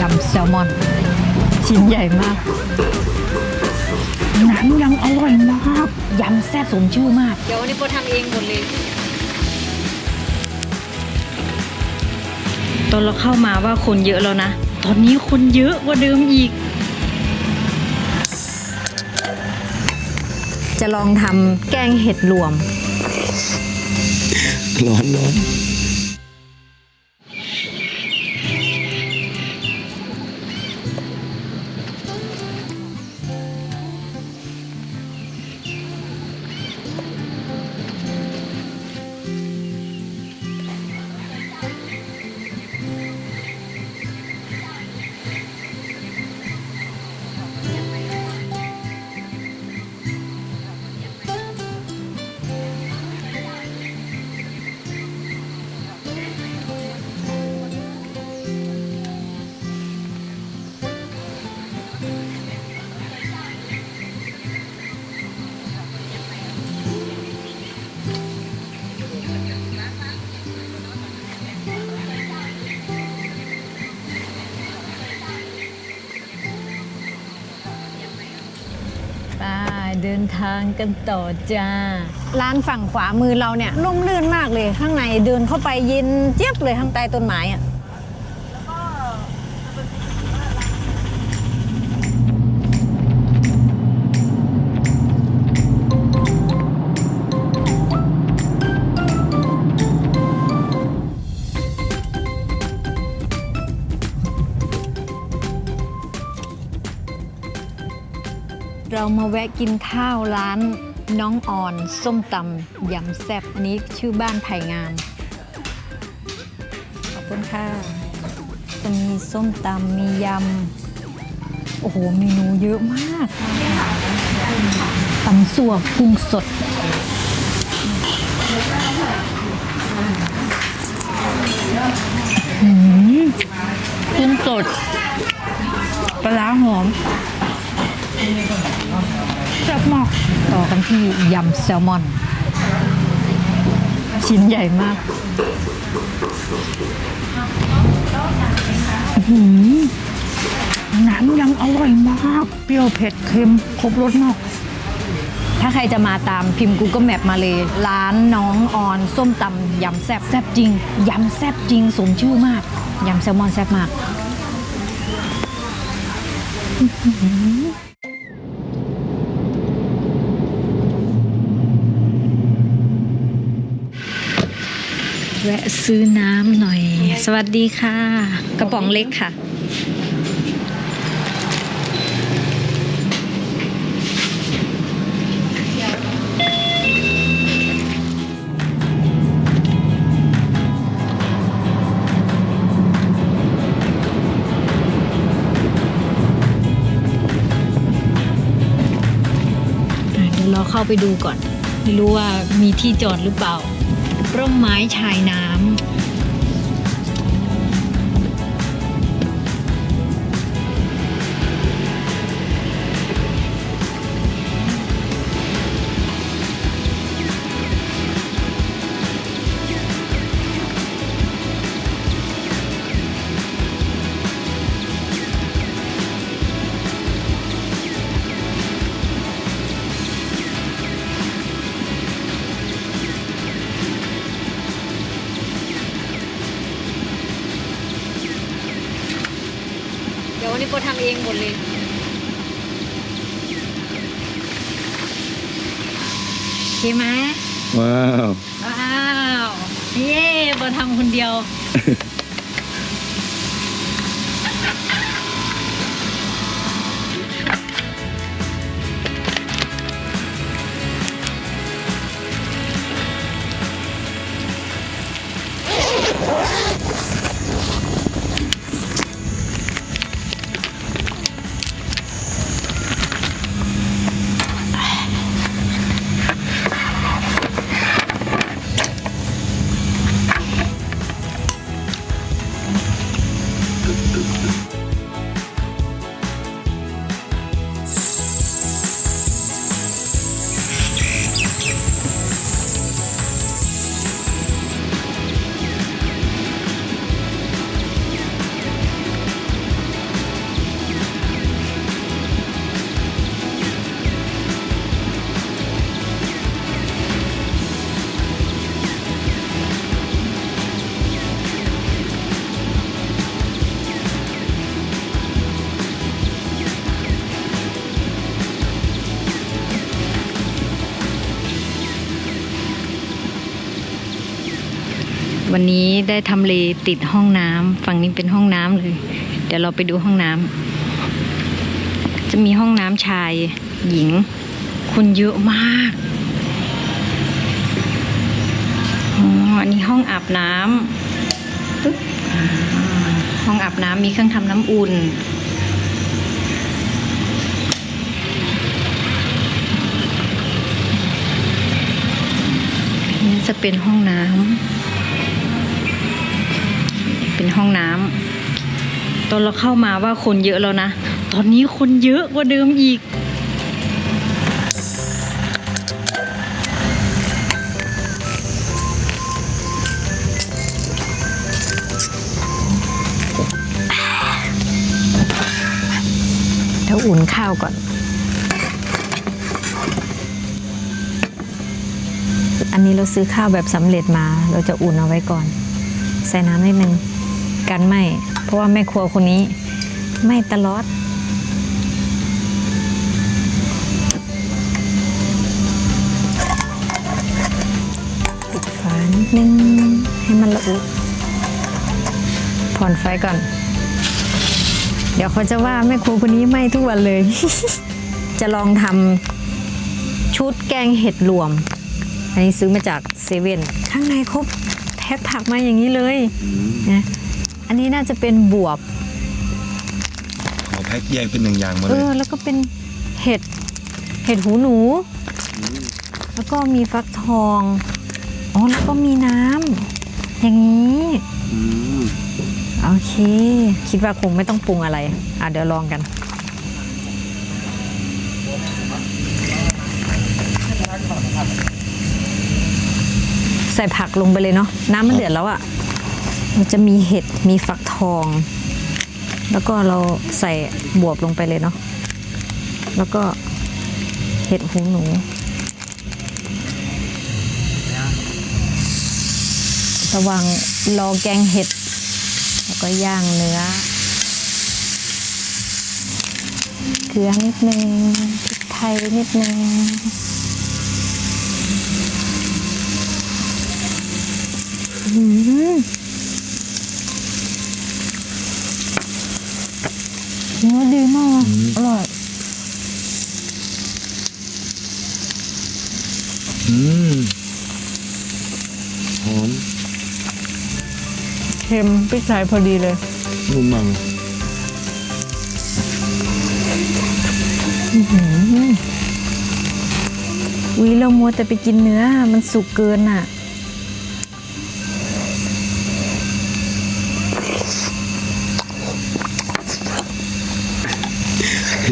ยำแซลมอน ชิ้นใหญ่มากน้ำยำอร่อยมาก ยำแซ่บสมชื่อมาก เดี๋ยววันนี้โปรทำเองหมดเลย ตอนเราเข้ามาว่าคนเยอะแล้วนะ ตอนนี้คนเยอะกว่าเดิมอีก จะลองทำแกงเห็ดรวม ร้อนร้อน เดินทางกันต่อจ้า ร้านฝั่งขวามือเราเนี่ยร่มรื่นมากเลยข้างในเดินเข้าไปเย็นเจี๊ยบเลยข้างใต้ต้นไม้อะ เรามาแวะกินข้าวร้านน้องอ่อนส้มตำยำแซ่บอันนี้ชื่อบ้านไผ่งาม ขอบคุณค่ะจะมีส้มตำมียำ โอ้โห เมนูเยอะมากตำสั่วกุ้งสด หืมกุ้งสด ปลาร้าหอม แซ่บมากต่อกัน ที่ยำแซลมอน ชิ้นใหญ่มากหือน้ำยำอร่อยมาก เปรี้ยวเผ็ดเค็มครบรสมาก ถ้าใครจะมาตามพิมพ์ Google Map มาเลย ร้านน้องออน ส้มตำยำแซ่บแซ่บจริง ยำแซ่บจริง สมชื่อมาก ยำแซลมอนแซ่บมากะซื้อน้ำหน่อย สวัสดีค่ะ กระป๋องเล็กค่ะอะ เดี๋ยวเราเข้าไปดูก่อน ไม่รู้ว่ามีที่จอดหรือเปล่า ร่มไม้ชายน้ำ เดี๋ยววันนี้โปรทำเองหมดเลย โอเคไหมว้าว ว้าวเย้โบทำคนเดียวเวันนี้ได้ทำเลติดห้องน้ำฝั่งนี้เป็นห้องน้ำเลย เดี๋ยวเราไปดูห้องน้ำจะมีห้องน้ำชายหญิง คนเยอะมากอ๋อันนี้ห้องอาบน้ำปึ๊บห้องอาบน้ำมีเครื่องทำน้ำอุ่น นี่จะเป็นห้องน้ำ เป็นห้องน้ำตอนเราเข้ามาว่าคนเยอะแล้วนะ ตอนนี้คนเยอะกว่าเดิมอีกเดี๋ยวอุ่นข้าวก่อนอันนี้เราซื้อข้าวแบบสำเร็จมา เราจะอุ่นเอาไว้ก่อน ใส่น้ำนิดนึง กันไหมเพราะว่าแม่ครัวคนนี้ไหม่ตลอด ปิดฝานิดนึงให้มันละอุผ่อนไฟก่อน เดี๋ยวเขาจะว่าแม่ครัวคนนี้ไหม่ทุกวันเลย จะลองทำชุดแกงเห็ดรวม อันนี้ซื้อมาจากเซเว่นข้างในครบแพ็คผักมาอย่างนี้เลยนะ นนี้น่าจะเป็นบวบ ขอแพ็คแยกเป็นหนึ่งอย่างมาเอเลยอ แล้วก็เป็นเห็ด เห็ดหูหนู แล้วก็มีฟักทอง อ๋อ แล้วก็มีน้ำ อย่างนี้ โอเค คิดว่าคงไม่ต้องปรุงอะไร อะ เดี๋ยวลองกัน ใส่ผักลงไปเลยเนาะ น้ำมันเดือดแล้วอะ่ จะมีเห็ดมีฟักทอง แล้วก็เราใส่บวบลงไปเลยเนาะแล้วก็เห็ดหูหนูระวังรอแกงเห็ด แล้วก็ย่างเนื้อเกลือนิดนึงพริกไทยนิดนึงอืม เนื้อดีมากอร่อย อืมหอมเค็มพริกไทยพอดีเลยนุ่มมากเลยอุ้ยเรามัวแต่ไปกินเนื้อ มันสุกเกินอะ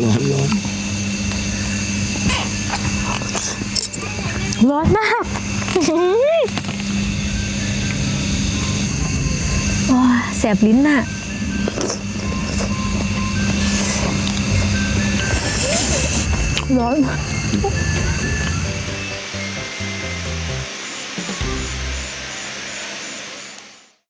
ร้อนร้อน ร้อนมากโอ้าแสบลิ้นน่ะร้อน